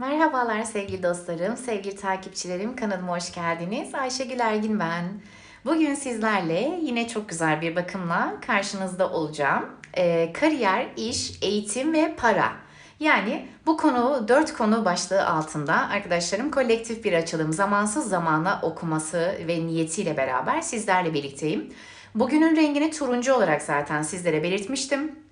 Merhabalar sevgili dostlarım, sevgili takipçilerim. Kanalıma hoş geldiniz. Ayşegül Ergin ben. Bugün sizlerle yine çok güzel bir bakımla karşınızda olacağım. Ee, kariyer, iş, eğitim ve para. Yani bu konu dört konu başlığı altında arkadaşlarım kolektif bir açılım zamansız zamana okuması ve niyetiyle beraber sizlerle birlikteyim. Bugünün rengini turuncu olarak zaten sizlere belirtmiştim.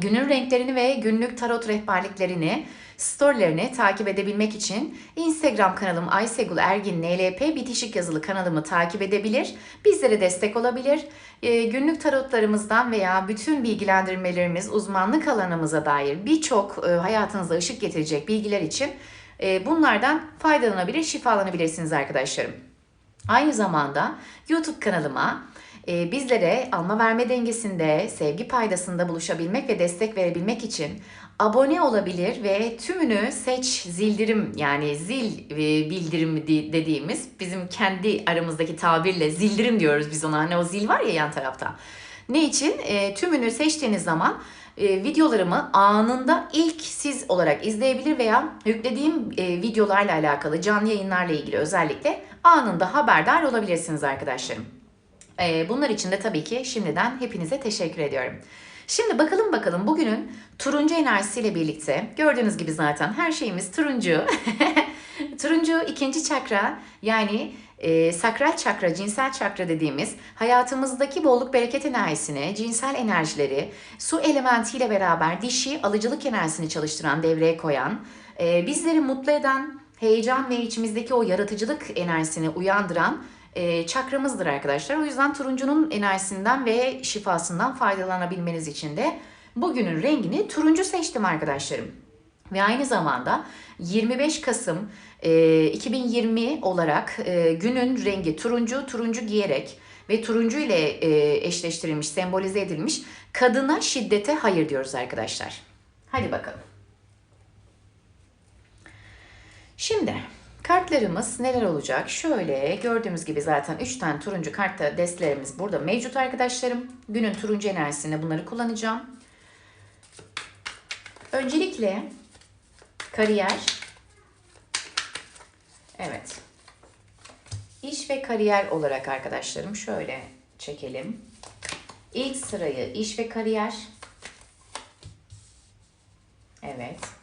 Günün renklerini ve günlük tarot rehberliklerini, storylerini takip edebilmek için Instagram kanalım Aysegul Ergin NLP bitişik yazılı kanalımı takip edebilir, bizlere destek olabilir. Ee, günlük tarotlarımızdan veya bütün bilgilendirmelerimiz uzmanlık alanımıza dair birçok e, hayatınıza ışık getirecek bilgiler için e, bunlardan faydalanabilir, şifalanabilirsiniz arkadaşlarım. Aynı zamanda YouTube kanalıma e, bizlere alma verme dengesinde, sevgi paydasında buluşabilmek ve destek verebilmek için abone olabilir ve tümünü seç zildirim yani zil e, bildirim di- dediğimiz bizim kendi aramızdaki tabirle zildirim diyoruz biz ona. Hani o zil var ya yan tarafta. Ne için? E, tümünü seçtiğiniz zaman e, videolarımı anında ilk siz olarak izleyebilir veya yüklediğim e, videolarla alakalı canlı yayınlarla ilgili özellikle anında haberdar olabilirsiniz arkadaşlarım. Ee, Bunlar için de tabii ki şimdiden hepinize teşekkür ediyorum. Şimdi bakalım bakalım bugünün turuncu enerjisiyle birlikte gördüğünüz gibi zaten her şeyimiz turuncu. turuncu ikinci çakra yani e, sakral çakra, cinsel çakra dediğimiz hayatımızdaki bolluk bereket enerjisini, cinsel enerjileri su elementiyle beraber dişi alıcılık enerjisini çalıştıran, devreye koyan, e, bizleri mutlu eden, heyecan ve içimizdeki o yaratıcılık enerjisini uyandıran e, çakramızdır arkadaşlar. O yüzden turuncunun enerjisinden ve şifasından faydalanabilmeniz için de bugünün rengini turuncu seçtim arkadaşlarım. Ve aynı zamanda 25 Kasım e, 2020 olarak e, günün rengi turuncu, turuncu giyerek ve turuncu ile e, eşleştirilmiş, sembolize edilmiş kadına şiddete hayır diyoruz arkadaşlar. Hadi bakalım. Şimdi kartlarımız neler olacak? Şöyle gördüğümüz gibi zaten 3 tane turuncu kartta destlerimiz burada mevcut arkadaşlarım. Günün turuncu enerjisinde bunları kullanacağım. Öncelikle kariyer. Evet. İş ve kariyer olarak arkadaşlarım şöyle çekelim. İlk sırayı iş ve kariyer. Evet.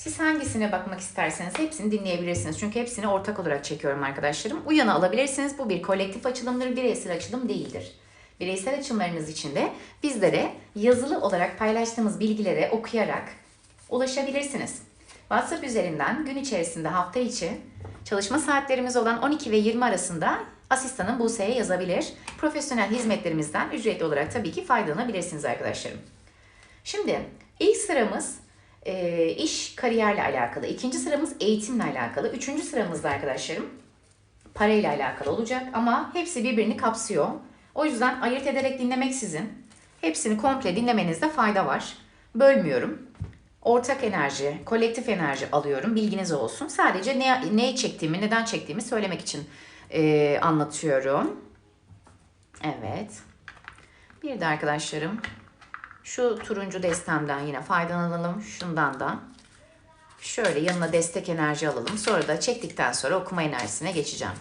Siz hangisine bakmak isterseniz hepsini dinleyebilirsiniz. Çünkü hepsini ortak olarak çekiyorum arkadaşlarım. Uyanı alabilirsiniz. Bu bir kolektif açılımdır, bireysel açılım değildir. Bireysel açılımlarınız için de bizlere yazılı olarak paylaştığımız bilgilere okuyarak ulaşabilirsiniz. WhatsApp üzerinden gün içerisinde hafta içi çalışma saatlerimiz olan 12 ve 20 arasında asistanım Buse'ye yazabilir. Profesyonel hizmetlerimizden ücretli olarak tabii ki faydalanabilirsiniz arkadaşlarım. Şimdi ilk sıramız e, iş kariyerle alakalı. İkinci sıramız eğitimle alakalı. Üçüncü sıramızda arkadaşlarım parayla alakalı olacak ama hepsi birbirini kapsıyor. O yüzden ayırt ederek dinlemek sizin. Hepsini komple dinlemenizde fayda var. Bölmüyorum. Ortak enerji, kolektif enerji alıyorum. Bilginiz olsun. Sadece ne, neyi çektiğimi, neden çektiğimi söylemek için e, anlatıyorum. Evet. Bir de arkadaşlarım şu turuncu destemden yine faydalanalım. Şundan da. Şöyle yanına destek enerji alalım. Sonra da çektikten sonra okuma enerjisine geçeceğim.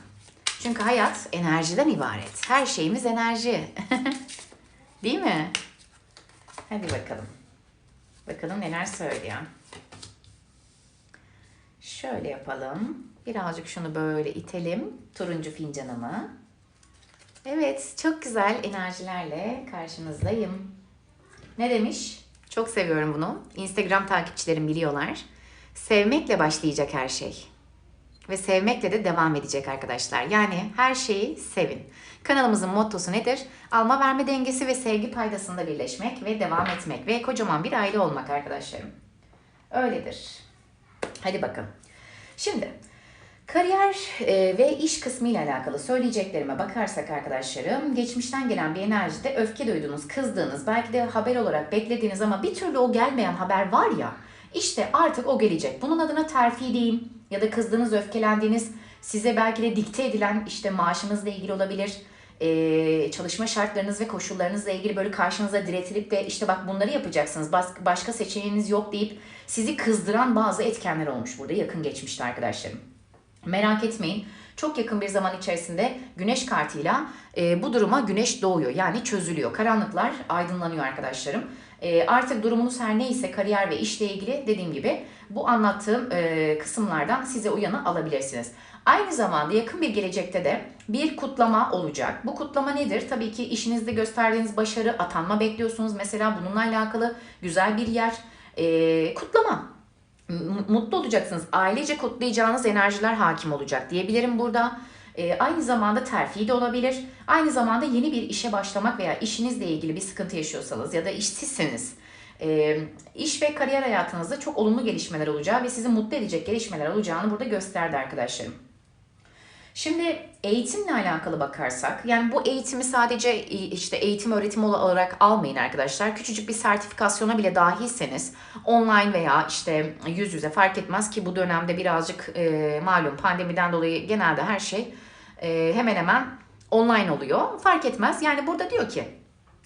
Çünkü hayat enerjiden ibaret. Her şeyimiz enerji. Değil mi? Hadi bakalım. Bakalım neler söylüyor. Şöyle yapalım. Birazcık şunu böyle itelim. Turuncu fincanımı. Evet, çok güzel enerjilerle karşınızdayım. Ne demiş? Çok seviyorum bunu. Instagram takipçilerim biliyorlar. Sevmekle başlayacak her şey. Ve sevmekle de devam edecek arkadaşlar. Yani her şeyi sevin. Kanalımızın mottosu nedir? Alma verme dengesi ve sevgi paydasında birleşmek ve devam etmek ve kocaman bir aile olmak arkadaşlarım. Öyledir. Hadi bakalım. Şimdi Kariyer e, ve iş kısmı ile alakalı söyleyeceklerime bakarsak arkadaşlarım, geçmişten gelen bir enerjide öfke duyduğunuz, kızdığınız, belki de haber olarak beklediğiniz ama bir türlü o gelmeyen haber var ya, işte artık o gelecek. Bunun adına terfi deyin ya da kızdığınız, öfkelendiğiniz, size belki de dikte edilen işte maaşınızla ilgili olabilir, e, çalışma şartlarınız ve koşullarınızla ilgili böyle karşınıza diretilip de işte bak bunları yapacaksınız başka seçeneğiniz yok deyip sizi kızdıran bazı etkenler olmuş burada yakın geçmişte arkadaşlarım. Merak etmeyin. Çok yakın bir zaman içerisinde güneş kartıyla e, bu duruma güneş doğuyor. Yani çözülüyor. Karanlıklar aydınlanıyor arkadaşlarım. E, artık durumunuz her neyse kariyer ve işle ilgili dediğim gibi bu anlattığım e, kısımlardan size uyanı alabilirsiniz. Aynı zamanda yakın bir gelecekte de bir kutlama olacak. Bu kutlama nedir? Tabii ki işinizde gösterdiğiniz başarı, atanma bekliyorsunuz. Mesela bununla alakalı güzel bir yer. E, kutlama mutlu olacaksınız. Ailece kutlayacağınız enerjiler hakim olacak diyebilirim burada. Ee, aynı zamanda terfi de olabilir. Aynı zamanda yeni bir işe başlamak veya işinizle ilgili bir sıkıntı yaşıyorsanız ya da işsizseniz e, iş ve kariyer hayatınızda çok olumlu gelişmeler olacağı ve sizi mutlu edecek gelişmeler olacağını burada gösterdi arkadaşlarım. Şimdi eğitimle alakalı bakarsak, yani bu eğitimi sadece işte eğitim öğretim olarak almayın arkadaşlar. Küçücük bir sertifikasyona bile dahilseniz online veya işte yüz yüze fark etmez ki bu dönemde birazcık e, malum pandemiden dolayı genelde her şey e, hemen hemen online oluyor. Fark etmez. Yani burada diyor ki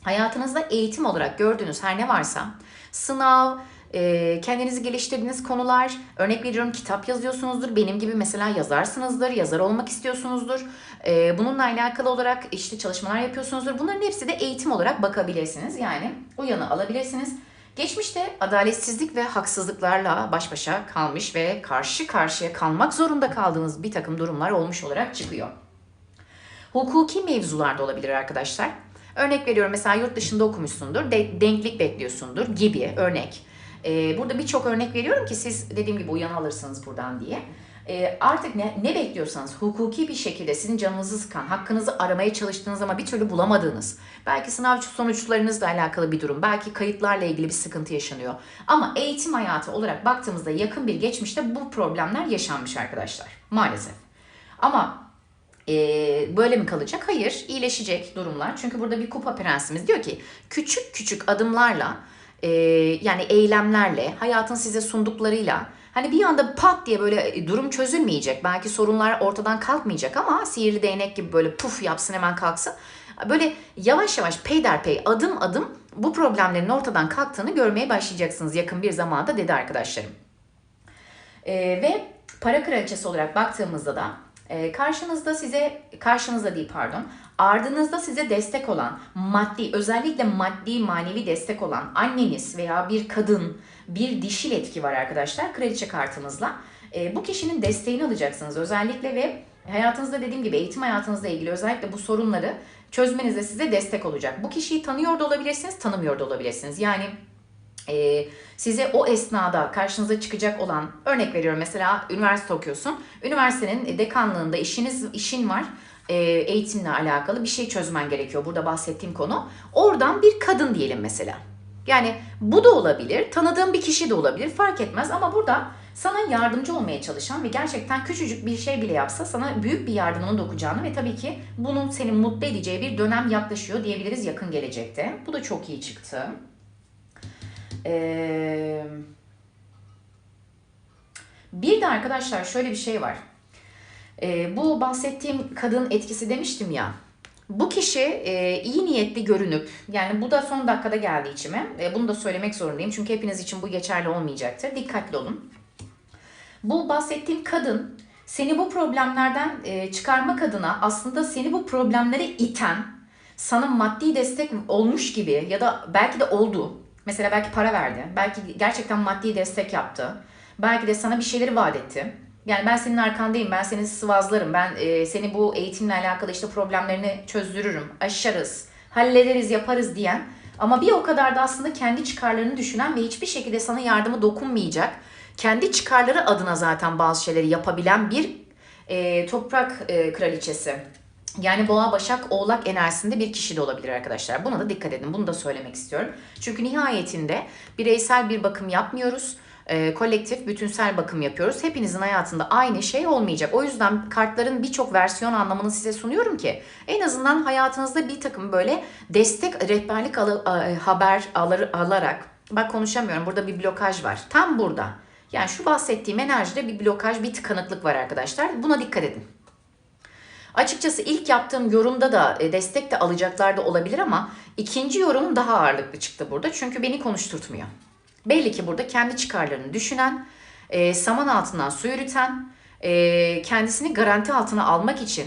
hayatınızda eğitim olarak gördüğünüz her ne varsa sınav, e, kendinizi geliştirdiğiniz konular, örnek veriyorum kitap yazıyorsunuzdur, benim gibi mesela yazarsınızdır, yazar olmak istiyorsunuzdur. E, bununla alakalı olarak işte çalışmalar yapıyorsunuzdur. Bunların hepsi de eğitim olarak bakabilirsiniz. Yani uyanı alabilirsiniz. Geçmişte adaletsizlik ve haksızlıklarla baş başa kalmış ve karşı karşıya kalmak zorunda kaldığınız bir takım durumlar olmuş olarak çıkıyor. Hukuki mevzularda olabilir arkadaşlar. Örnek veriyorum mesela yurt dışında okumuşsundur, de- denklik bekliyorsundur gibi örnek. Ee, burada birçok örnek veriyorum ki siz dediğim gibi uyan alırsınız buradan diye. Ee, artık ne, ne bekliyorsanız hukuki bir şekilde sizin canınızı sıkan, hakkınızı aramaya çalıştığınız ama bir türlü bulamadığınız, belki sınav sonuçlarınızla alakalı bir durum, belki kayıtlarla ilgili bir sıkıntı yaşanıyor. Ama eğitim hayatı olarak baktığımızda yakın bir geçmişte bu problemler yaşanmış arkadaşlar maalesef. Ama e, böyle mi kalacak? Hayır, iyileşecek durumlar. Çünkü burada bir kupa prensimiz diyor ki küçük küçük adımlarla e, yani eylemlerle, hayatın size sunduklarıyla hani bir anda pat diye böyle e, durum çözülmeyecek. Belki sorunlar ortadan kalkmayacak ama sihirli değnek gibi böyle puf yapsın hemen kalksın. Böyle yavaş yavaş peyderpey adım adım bu problemlerin ortadan kalktığını görmeye başlayacaksınız yakın bir zamanda dedi arkadaşlarım. E, ve para kraliçesi olarak baktığımızda da e, karşınızda size karşınızda değil pardon ardınızda size destek olan maddi özellikle maddi manevi destek olan anneniz veya bir kadın bir dişil etki var arkadaşlar kraliçe kartımızla. E, bu kişinin desteğini alacaksınız özellikle ve hayatınızda dediğim gibi eğitim hayatınızla ilgili özellikle bu sorunları çözmenizde size destek olacak. Bu kişiyi tanıyor da olabilirsiniz, tanımıyor da olabilirsiniz. Yani e, size o esnada karşınıza çıkacak olan örnek veriyorum mesela üniversite okuyorsun. Üniversitenin dekanlığında işiniz işin var. E, eğitimle alakalı bir şey çözmen gerekiyor. Burada bahsettiğim konu. Oradan bir kadın diyelim mesela. Yani bu da olabilir. Tanıdığım bir kişi de olabilir. Fark etmez ama burada sana yardımcı olmaya çalışan ve gerçekten küçücük bir şey bile yapsa sana büyük bir yardımının dokunacağını ve tabii ki bunun seni mutlu edeceği bir dönem yaklaşıyor diyebiliriz yakın gelecekte. Bu da çok iyi çıktı. Bir de arkadaşlar şöyle bir şey var. Ee, bu bahsettiğim kadın etkisi demiştim ya. Bu kişi e, iyi niyetli görünüp yani bu da son dakikada geldi içime. E, bunu da söylemek zorundayım çünkü hepiniz için bu geçerli olmayacaktır. Dikkatli olun. Bu bahsettiğim kadın seni bu problemlerden e, çıkarmak adına aslında seni bu problemlere iten, sana maddi destek olmuş gibi ya da belki de oldu. Mesela belki para verdi. Belki gerçekten maddi destek yaptı. Belki de sana bir şeyleri vaat etti. Yani ben senin arkandayım, ben seni sıvazlarım, ben e, seni bu eğitimle alakalı işte problemlerini çözdürürüm, aşarız, hallederiz, yaparız diyen ama bir o kadar da aslında kendi çıkarlarını düşünen ve hiçbir şekilde sana yardımı dokunmayacak, kendi çıkarları adına zaten bazı şeyleri yapabilen bir e, toprak e, kraliçesi. Yani boğa, başak, oğlak enerjisinde bir kişi de olabilir arkadaşlar. Buna da dikkat edin. Bunu da söylemek istiyorum. Çünkü nihayetinde bireysel bir bakım yapmıyoruz. E, kolektif, bütünsel bakım yapıyoruz. Hepinizin hayatında aynı şey olmayacak. O yüzden kartların birçok versiyon anlamını size sunuyorum ki en azından hayatınızda bir takım böyle destek, rehberlik alı, e, haber alır, alarak bak konuşamıyorum burada bir blokaj var. Tam burada. Yani şu bahsettiğim enerjide bir blokaj, bir tıkanıklık var arkadaşlar. Buna dikkat edin. Açıkçası ilk yaptığım yorumda da e, destek de alacaklar da olabilir ama ikinci yorum daha ağırlıklı çıktı burada. Çünkü beni konuşturtmuyor. Belli ki burada kendi çıkarlarını düşünen, e, saman altından su yürüten, e, kendisini garanti altına almak için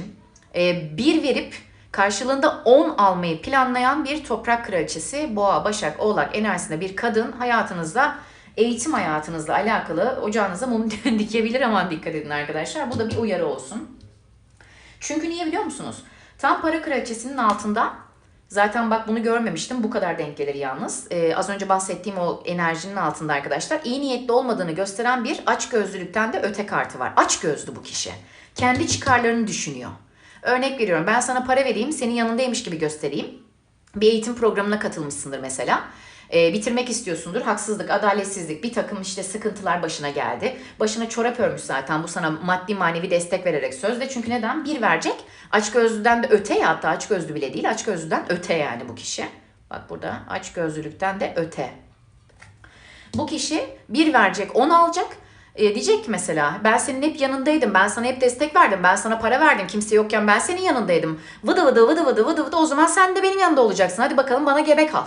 e, bir verip karşılığında 10 almayı planlayan bir toprak kraliçesi, boğa, başak, oğlak enerjisinde bir kadın hayatınızda eğitim hayatınızla alakalı ocağınıza mum dikebilir aman dikkat edin arkadaşlar. Bu da bir uyarı olsun. Çünkü niye biliyor musunuz? Tam para kraliçesinin altında zaten bak bunu görmemiştim bu kadar denk gelir yalnız. Ee, az önce bahsettiğim o enerjinin altında arkadaşlar iyi niyetli olmadığını gösteren bir aç gözlülükten de öte kartı var. Aç gözlü bu kişi. Kendi çıkarlarını düşünüyor. Örnek veriyorum ben sana para vereyim senin yanındaymış gibi göstereyim. Bir eğitim programına katılmışsındır mesela. Ee, bitirmek istiyorsundur. Haksızlık, adaletsizlik, bir takım işte sıkıntılar başına geldi. Başına çorap örmüş zaten bu sana maddi manevi destek vererek sözde. Çünkü neden? Bir verecek. Açgözlüden de öte ya hatta açgözlü bile değil. Açgözlüden öte yani bu kişi. Bak burada açgözlülükten de öte. Bu kişi bir verecek, on alacak. E, diyecek ki mesela ben senin hep yanındaydım. Ben sana hep destek verdim. Ben sana para verdim. Kimse yokken ben senin yanındaydım. Vıdı vıdı vıdı vıdı vıdı vıdı o zaman sen de benim yanında olacaksın. Hadi bakalım bana gebe kal.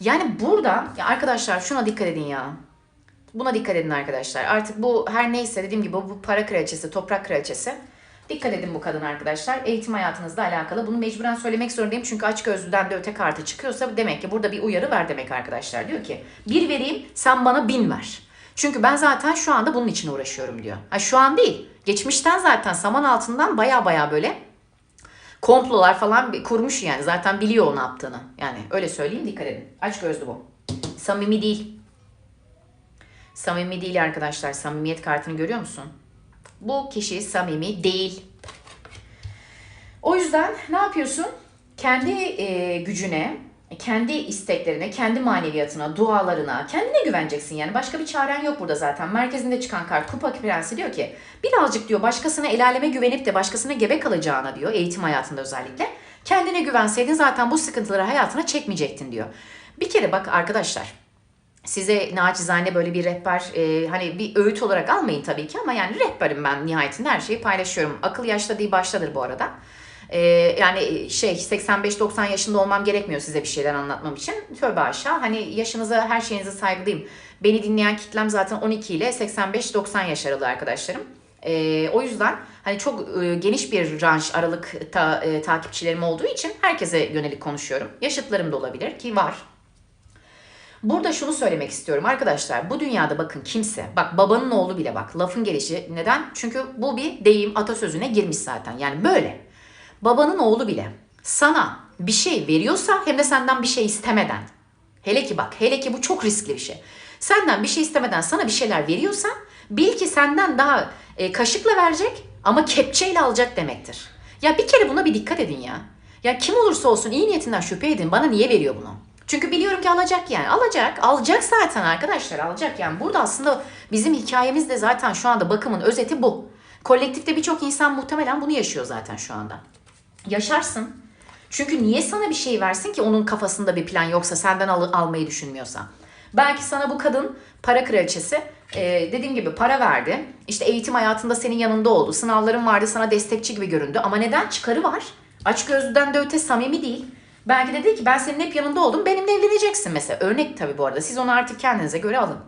Yani burada ya arkadaşlar şuna dikkat edin ya. Buna dikkat edin arkadaşlar. Artık bu her neyse dediğim gibi bu para kraliçesi, toprak kraliçesi. Dikkat edin bu kadın arkadaşlar. Eğitim hayatınızla alakalı. Bunu mecburen söylemek zorundayım. Çünkü aç gözlüden de öte kartı çıkıyorsa demek ki burada bir uyarı ver demek arkadaşlar. Diyor ki bir vereyim sen bana bin ver. Çünkü ben zaten şu anda bunun için uğraşıyorum diyor. Ha, şu an değil. Geçmişten zaten saman altından baya baya böyle komplolar falan kurmuş yani. Zaten biliyor o ne yaptığını. Yani öyle söyleyeyim dikkat edin. Aç gözlü bu. Samimi değil. Samimi değil arkadaşlar. Samimiyet kartını görüyor musun? Bu kişi samimi değil. O yüzden ne yapıyorsun? Kendi e, gücüne, kendi isteklerine, kendi maneviyatına, dualarına, kendine güveneceksin yani. Başka bir çaren yok burada zaten. Merkezinde çıkan kart Kupa Prensi diyor ki birazcık diyor başkasına el aleme güvenip de başkasına gebe kalacağına diyor eğitim hayatında özellikle. Kendine güvenseydin zaten bu sıkıntıları hayatına çekmeyecektin diyor. Bir kere bak arkadaşlar size naçizane böyle bir rehber e, hani bir öğüt olarak almayın tabii ki ama yani rehberim ben nihayetinde her şeyi paylaşıyorum. Akıl yaşta değil baştadır bu arada. E, yani şey 85-90 yaşında olmam gerekmiyor size bir şeyler anlatmam için. Tövbe aşağı hani yaşınıza her şeyinize saygılıyım. Beni dinleyen kitlem zaten 12 ile 85-90 yaş aralığı arkadaşlarım. E, o yüzden hani çok e, geniş bir ranj aralık ta, e, takipçilerim olduğu için herkese yönelik konuşuyorum. Yaşıtlarım da olabilir ki var. Burada şunu söylemek istiyorum arkadaşlar. Bu dünyada bakın kimse, bak babanın oğlu bile bak lafın gelişi. Neden? Çünkü bu bir deyim atasözüne girmiş zaten. Yani böyle. Babanın oğlu bile sana bir şey veriyorsa hem de senden bir şey istemeden. Hele ki bak, hele ki bu çok riskli bir şey. Senden bir şey istemeden sana bir şeyler veriyorsa bil ki senden daha e, kaşıkla verecek ama kepçeyle alacak demektir. Ya bir kere buna bir dikkat edin ya. Ya kim olursa olsun iyi niyetinden şüphe edin. Bana niye veriyor bunu? Çünkü biliyorum ki alacak yani. Alacak. Alacak zaten arkadaşlar. Alacak yani. Burada aslında bizim hikayemiz de zaten şu anda bakımın özeti bu. Kolektifte birçok insan muhtemelen bunu yaşıyor zaten şu anda. Yaşarsın. Çünkü niye sana bir şey versin ki onun kafasında bir plan yoksa senden al- almayı düşünmüyorsa? Belki sana bu kadın para kraliçesi e, dediğim gibi para verdi. İşte eğitim hayatında senin yanında oldu. Sınavların vardı sana destekçi gibi göründü. Ama neden? Çıkarı var. Aç gözlüden de öte samimi değil. Belki de dedi ki ben senin hep yanında oldum. Benimle evleneceksin mesela. Örnek tabii bu arada. Siz onu artık kendinize göre alın.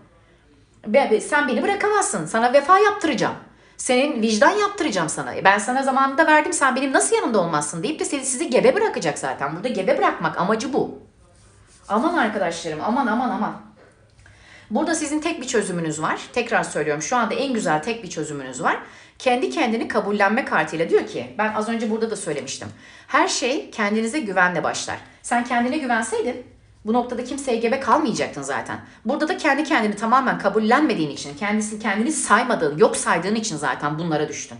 Be- Sen beni bırakamazsın. Sana vefa yaptıracağım. Senin vicdan yaptıracağım sana. E Ben sana zamanında verdim sen benim nasıl yanımda olmazsın deyip de seni sizi gebe bırakacak zaten. Burada gebe bırakmak amacı bu. Aman arkadaşlarım aman aman aman. Burada sizin tek bir çözümünüz var. Tekrar söylüyorum şu anda en güzel tek bir çözümünüz var. Kendi kendini kabullenme kartıyla diyor ki ben az önce burada da söylemiştim. Her şey kendinize güvenle başlar. Sen kendine güvenseydin bu noktada kimseye gebe kalmayacaktın zaten. Burada da kendi kendini tamamen kabullenmediğin için, kendisi kendini saymadığın, yok saydığın için zaten bunlara düştün.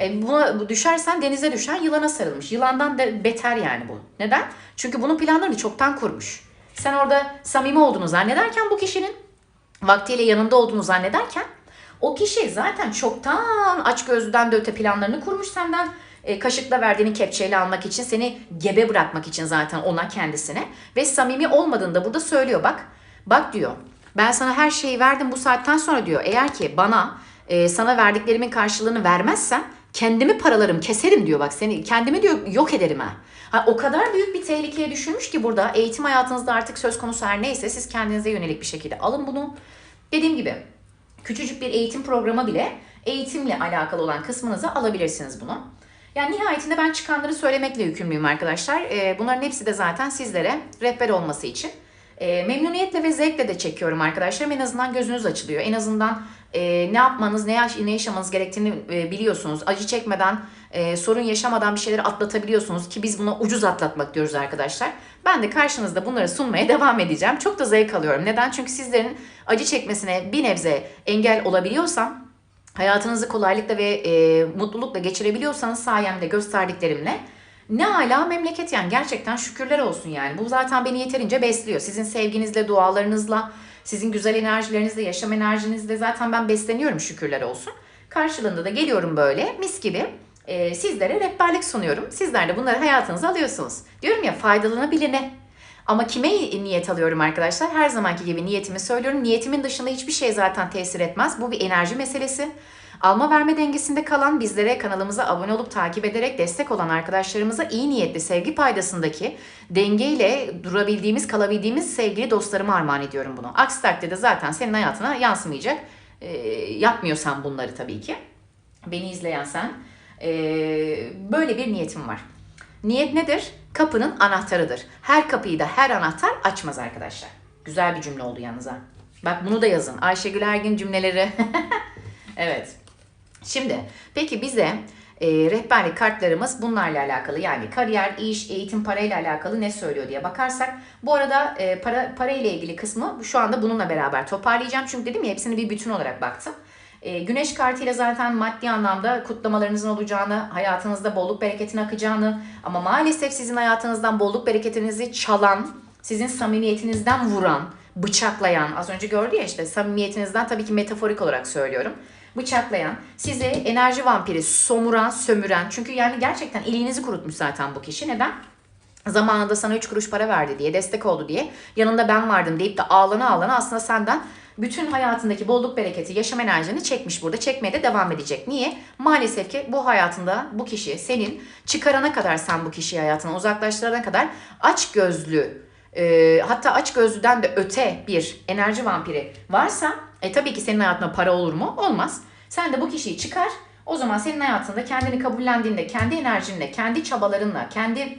E, buna bu düşersen denize düşen yılana sarılmış. Yılandan da beter yani bu. Neden? Çünkü bunun planlarını çoktan kurmuş. Sen orada samimi olduğunu zannederken bu kişinin vaktiyle yanında olduğunu zannederken o kişi zaten çoktan aç gözlüden de öte planlarını kurmuş senden e, kaşıkla verdiğini kepçeyle almak için seni gebe bırakmak için zaten ona kendisine ve samimi olmadığını da burada söylüyor bak bak diyor ben sana her şeyi verdim bu saatten sonra diyor eğer ki bana e, sana verdiklerimin karşılığını vermezsen kendimi paralarım, keserim diyor bak seni kendimi diyor yok ederim ha. Ha, o kadar büyük bir tehlikeye düşürmüş ki burada eğitim hayatınızda artık söz konusu her neyse siz kendinize yönelik bir şekilde alın bunu. Dediğim gibi küçücük bir eğitim programı bile eğitimle alakalı olan kısmınıza alabilirsiniz bunu. Yani nihayetinde ben çıkanları söylemekle yükümlüyüm arkadaşlar. Ee, bunların hepsi de zaten sizlere rehber olması için. Ee, memnuniyetle ve zevkle de çekiyorum arkadaşlarım. En azından gözünüz açılıyor. En azından e, ne yapmanız, ne, yaş- ne yaşamanız gerektiğini e, biliyorsunuz. Acı çekmeden, e, sorun yaşamadan bir şeyleri atlatabiliyorsunuz ki biz buna ucuz atlatmak diyoruz arkadaşlar. Ben de karşınızda bunları sunmaya devam edeceğim. Çok da zevk alıyorum. Neden? Çünkü sizlerin acı çekmesine bir nebze engel olabiliyorsam hayatınızı kolaylıkla ve e, mutlulukla geçirebiliyorsanız sayemde gösterdiklerimle ne hala memleket yani gerçekten şükürler olsun yani. Bu zaten beni yeterince besliyor. Sizin sevginizle, dualarınızla, sizin güzel enerjilerinizle, yaşam enerjinizle zaten ben besleniyorum şükürler olsun. Karşılığında da geliyorum böyle mis gibi e, sizlere rehberlik sunuyorum. Sizler de bunları hayatınıza alıyorsunuz. Diyorum ya faydalanabiline. Ama kime niyet alıyorum arkadaşlar? Her zamanki gibi niyetimi söylüyorum. Niyetimin dışında hiçbir şey zaten tesir etmez. Bu bir enerji meselesi. Alma verme dengesinde kalan bizlere kanalımıza abone olup takip ederek destek olan arkadaşlarımıza iyi niyetli sevgi paydasındaki dengeyle durabildiğimiz, kalabildiğimiz sevgili dostlarıma armağan ediyorum bunu. Aksi takdirde zaten senin hayatına yansımayacak. Ee, yapmıyorsan bunları tabii ki. Beni izleyen sen. Ee, böyle bir niyetim var. Niyet nedir? Kapının anahtarıdır. Her kapıyı da her anahtar açmaz arkadaşlar. Güzel bir cümle oldu yalnız ha. Bak bunu da yazın. Ayşegül Ergin cümleleri. evet. Şimdi peki bize e, rehberlik kartlarımız bunlarla alakalı yani kariyer, iş, eğitim, parayla alakalı ne söylüyor diye bakarsak bu arada e, para para ile ilgili kısmı şu anda bununla beraber toparlayacağım. Çünkü dedim ya hepsini bir bütün olarak baktım. E, güneş kartıyla zaten maddi anlamda kutlamalarınızın olacağını, hayatınızda bolluk bereketin akacağını ama maalesef sizin hayatınızdan bolluk bereketinizi çalan, sizin samimiyetinizden vuran, bıçaklayan, az önce gördü ya işte samimiyetinizden tabii ki metaforik olarak söylüyorum. Bıçaklayan, sizi enerji vampiri, somuran, sömüren. Çünkü yani gerçekten iliğinizi kurutmuş zaten bu kişi. Neden? Zamanında sana 3 kuruş para verdi diye, destek oldu diye, yanında ben vardım deyip de ağlana ağlana aslında senden bütün hayatındaki bolluk bereketi, yaşam enerjini çekmiş burada. Çekmeye de devam edecek. Niye? Maalesef ki bu hayatında bu kişi senin çıkarana kadar sen bu kişiyi hayatına uzaklaştırana kadar aç gözlü e, hatta aç gözlüden de öte bir enerji vampiri varsa e tabii ki senin hayatına para olur mu? Olmaz. Sen de bu kişiyi çıkar. O zaman senin hayatında kendini kabullendiğinde, kendi enerjinle, kendi çabalarınla, kendi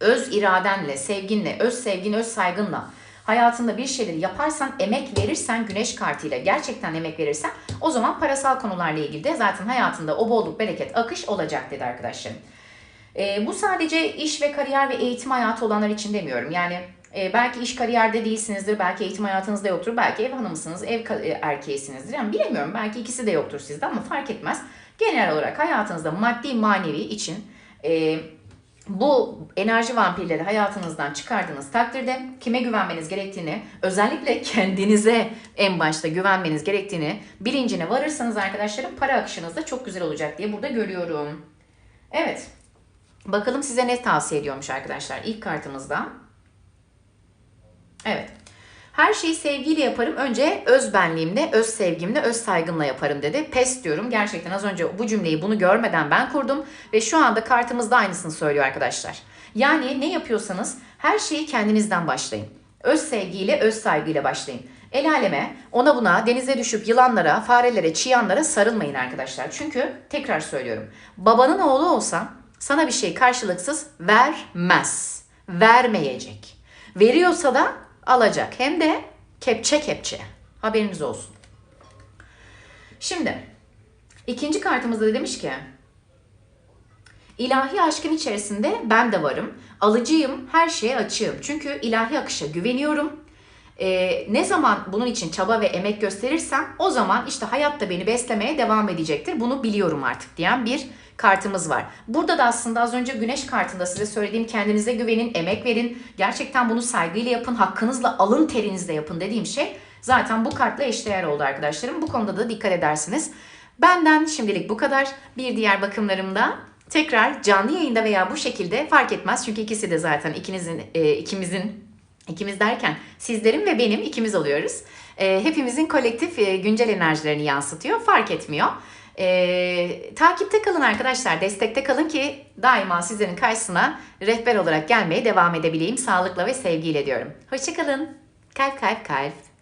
öz iradenle, sevginle, öz sevgin, öz saygınla hayatında bir şeyleri yaparsan, emek verirsen, güneş kartıyla gerçekten emek verirsen o zaman parasal konularla ilgili de zaten hayatında o bolluk, bereket, akış olacak dedi arkadaşlarım. E, bu sadece iş ve kariyer ve eğitim hayatı olanlar için demiyorum. Yani e, belki iş kariyerde değilsinizdir, belki eğitim hayatınızda yoktur, belki ev hanımısınız, ev e, erkeğisinizdir. Yani bilemiyorum belki ikisi de yoktur sizde ama fark etmez. Genel olarak hayatınızda maddi manevi için e, bu enerji vampirleri hayatınızdan çıkardığınız takdirde kime güvenmeniz gerektiğini, özellikle kendinize en başta güvenmeniz gerektiğini bilincine varırsanız arkadaşlarım para akışınız da çok güzel olacak diye burada görüyorum. Evet. Bakalım size ne tavsiye ediyormuş arkadaşlar ilk kartımızda. Evet. Her şeyi sevgiyle yaparım. Önce öz benliğimle, öz sevgimle, öz saygımla yaparım dedi. Pes diyorum. Gerçekten az önce bu cümleyi bunu görmeden ben kurdum. Ve şu anda kartımızda aynısını söylüyor arkadaşlar. Yani ne yapıyorsanız her şeyi kendinizden başlayın. Öz sevgiyle, öz saygıyla başlayın. El aleme, ona buna, denize düşüp yılanlara, farelere, çıyanlara sarılmayın arkadaşlar. Çünkü tekrar söylüyorum. Babanın oğlu olsa sana bir şey karşılıksız vermez. Vermeyecek. Veriyorsa da alacak. Hem de kepçe kepçe. Haberiniz olsun. Şimdi ikinci kartımızda da demiş ki İlahi aşkın içerisinde ben de varım. Alıcıyım, her şeye açığım. Çünkü ilahi akışa güveniyorum. Ee, ne zaman bunun için çaba ve emek gösterirsem o zaman işte hayat da beni beslemeye devam edecektir. Bunu biliyorum artık diyen bir kartımız var. Burada da aslında az önce güneş kartında size söylediğim kendinize güvenin, emek verin. Gerçekten bunu saygıyla yapın, hakkınızla alın terinizle yapın dediğim şey zaten bu kartla eşdeğer oldu arkadaşlarım. Bu konuda da dikkat edersiniz. Benden şimdilik bu kadar. Bir diğer bakımlarımda tekrar canlı yayında veya bu şekilde fark etmez. Çünkü ikisi de zaten ikinizin, e, ikimizin İkimiz derken sizlerin ve benim ikimiz oluyoruz. E, hepimizin kolektif e, güncel enerjilerini yansıtıyor. Fark etmiyor. Ee, takipte kalın arkadaşlar, destekte kalın ki daima sizlerin karşısına rehber olarak gelmeye devam edebileyim. Sağlıkla ve sevgiyle diyorum. Hoşçakalın. Kalp kalp kalp.